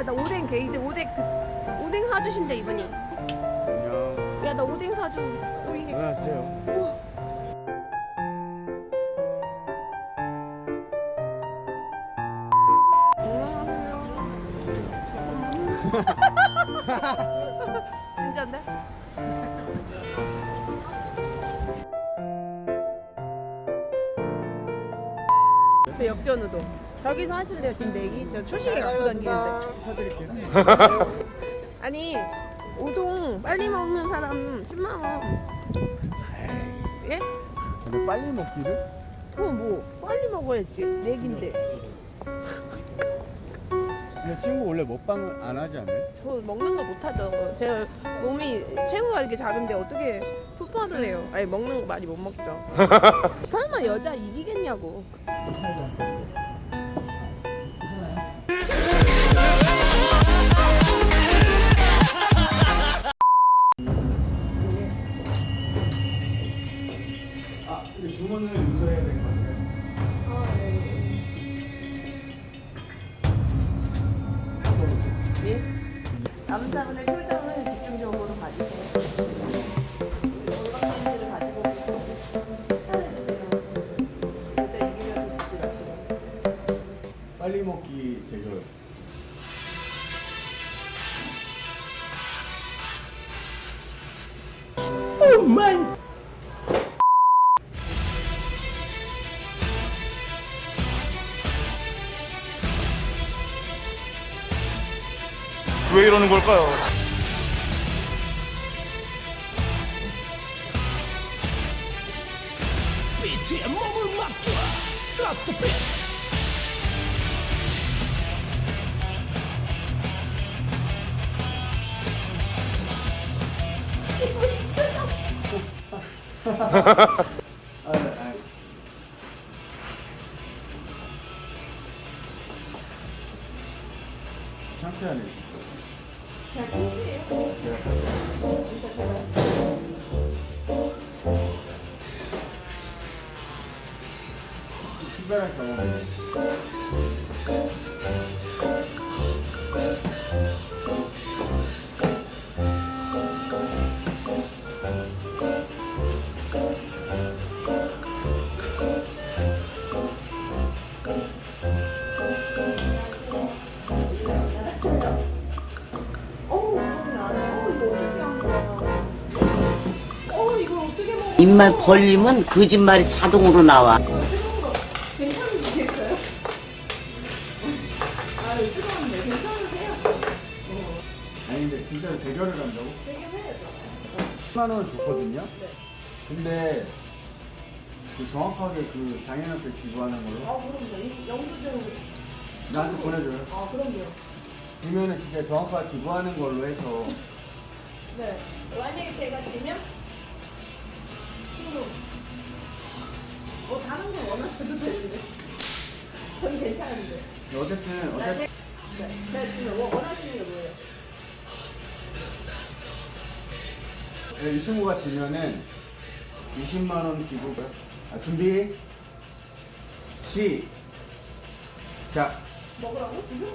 야 나 오뎅 게이드 오뎅 그 오뎅 사주신대 이분이. 안녕. 야 나 오뎅 사줘. 오 이게. 안녕하세요. 진짜인데? 저 역전우도 저기서 하실래요 지금 내기? 저 초식에 갖고 다니는데 사드릴게요. 아니 우동 빨리 먹는 사람 10만 원 예? 근데 빨리 먹기를? 그거 뭐 빨리 먹어야지 내기인데 근데 친구 원래 먹방을 안 하지 않아요? 저 먹는 거 못하죠 제가 몸이 체구가 이렇게 작은데 어떻게 푸파를 해요 아니 먹는 거 많이 못 먹죠 설마 여자 이기겠냐고 아, 근데 주문을 유서해야 될것 같아요. 예? 남자분의 표정을 집중적으로 봐주세요. 얼마큼지를 가지고 판단해주세요. 여자 이기려 드시지 마시고. 빨리 먹기 대결. 왜 이러는 걸까요? 특별한 경험이. 입만 벌리면 거짓말이 자동으로 나와. 뜨거운 거 괜찮으시겠어요? 아유, 뜨거운데 괜찮으세요? 아니 근데 진짜로 대결을 한다고? 되게 해야죠. 10만 원 줬거든요. 네. 근데 그 정확하게 그 장애인한테 기부하는 걸로 아, 그럼요. 이 영수증. 나한테 보내줘요. 아, 그럼요. 그러면은 진짜 정확하게 기부하는 걸로 해서 네. 만약에 제가 지면 친구. 뭐 다른 거 원하셔도 되는데. 전 괜찮은데. 어쨌든 나 어쨌든 제, 네. 제가 지금 뭐 원하시는 게 뭐예요? 네, 이 친구가 지면은 20만 원 기부가 아, 준비 시작 먹으라고 지금?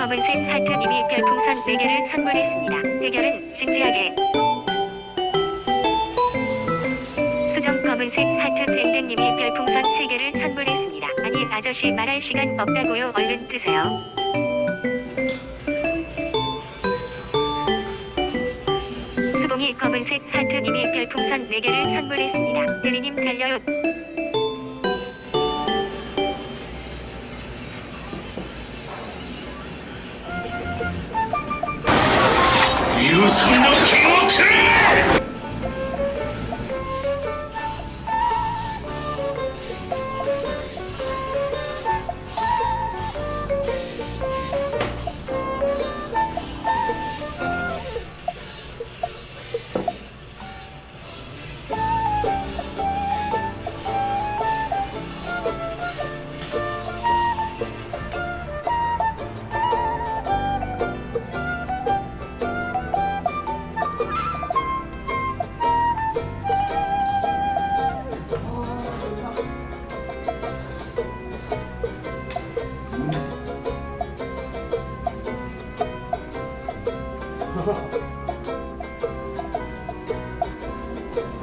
검은색 하트님이 별풍선 4개를 선물했습니다. 대결은 진지하게. 수정 검은색 하트 댕댕님이 별풍선 3개를 선물했습니다. 아니 아저씨 말할 시간 없다고요. 얼른 드세요. 주봉이 검은색 하트님이 별풍선 4개를 선물했습니다. 대리님 달려요. 勇人の剣をくれ！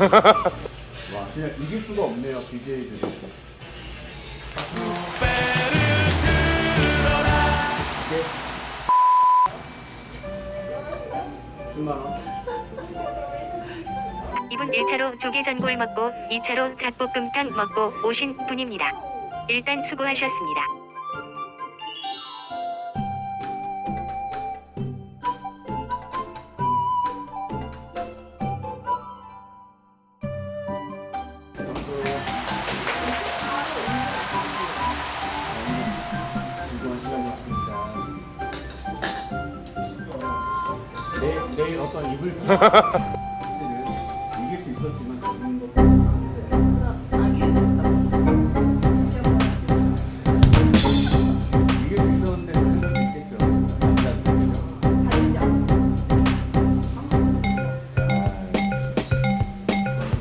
와, 진짜 이길 수가 없네요, BJ들이. 이게 10만 원. 이분 1차로 조개전골 먹고 2차로 닭볶음탕 먹고 오신 분입니다. 일단 수고하셨습니다. 어떤 이불 기 이길 수 있었지만 지금 이길 수 있었는데 그럴 수 있겠죠. 남자들이죠.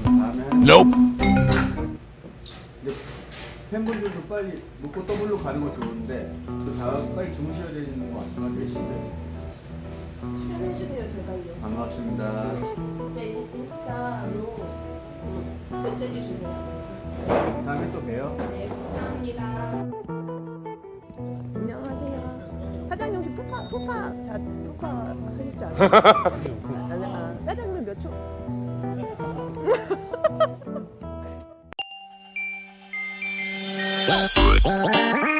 다음에 Nope. 근데 팬분들도 빨리 먹고 더블로 가는 거 좋은데 또 다음 빨리 주무셔야 되는 거 같아요. 몇 시인데? 출연해주세요 제발요. 반갑습니다. 제 인스타로 메시지 주세요. 다음에 또 봬요. 네 감사합니다. 안녕하세요. 사장님 혹시 푸파 푸파 자 푸파 하실 줄 아세요? 아, 아, 짜장면 몇 초?